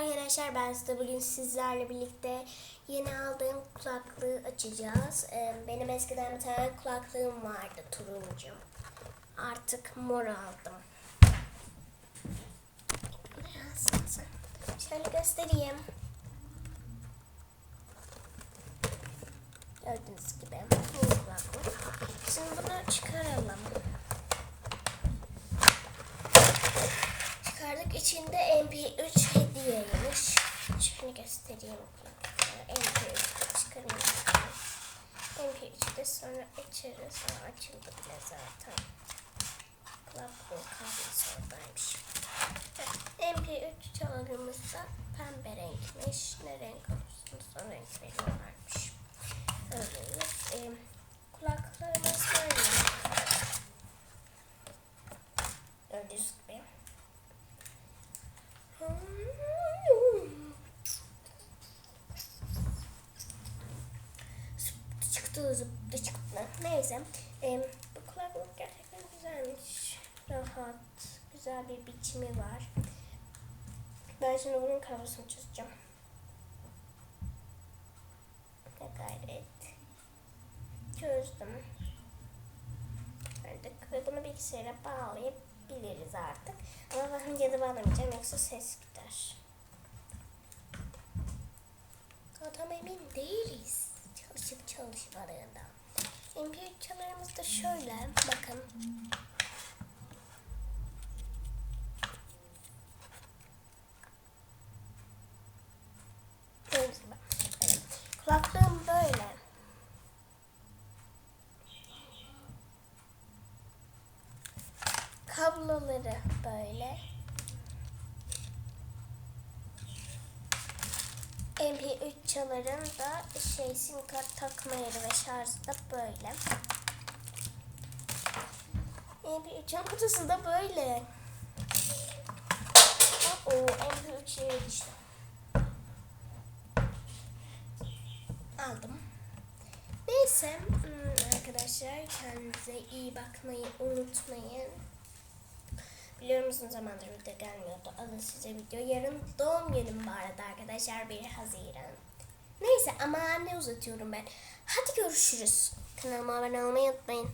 arkadaşlar ben size bugün sizlerle birlikte yeni aldığım kulaklığı açacağız. Ee, Benim eskiden bir tane kulaklığım vardı turuncu. Artık mor aldım. Biraz Şöyle göstereyim. Gördüğünüz gibi bu kulaklık. Şimdi bunu çıkaralım. İçinde MP3 hediyeymiş. Şunu göstereyim. MP3 çıkarayım. MP3 de sonra açarız. Sonra açıldı bile zaten. Kulaklığı kablosu oradaymış. Evet, MP3 çalarımız da pembe renkmiş. Ne renk olursunuz o renk veriyorlarmış. Öyleyiz. Ee, kulaklarımız böyle. Gördüğünüz gibi. Çıktı zıptı çıktı. Neyse. Ee, bu kulaklık gerçekten güzelmiş. Rahat. Güzel bir biçimi var. Ben şimdi bunun kablosunu çözeceğim. Ne gayret. Çözdüm. Artık ve bunu bilgisayara bağlayabiliriz artık. Ama ben yedi bağlamayacağım yoksa ses gider. Tam emin değiliz çalışmadığından. MP3 çalarımız da şöyle bakın. Kulaklığım böyle. Kabloları böyle. MP3 çaların da şey sim kart takma yeri ve şarjı da böyle. MP3'ün kutusu da böyle. O MP3 yeri işte. Aldım. Neyse hmm, arkadaşlar kendinize iyi bakmayı unutmayın. Biliyorum uzun zamandır video gelmiyordu. Alın size video. Yarın doğum günüm bu arada arkadaşlar 1 Haziran. Neyse ama ne uzatıyorum ben. Hadi görüşürüz. Kanalıma abone olmayı unutmayın.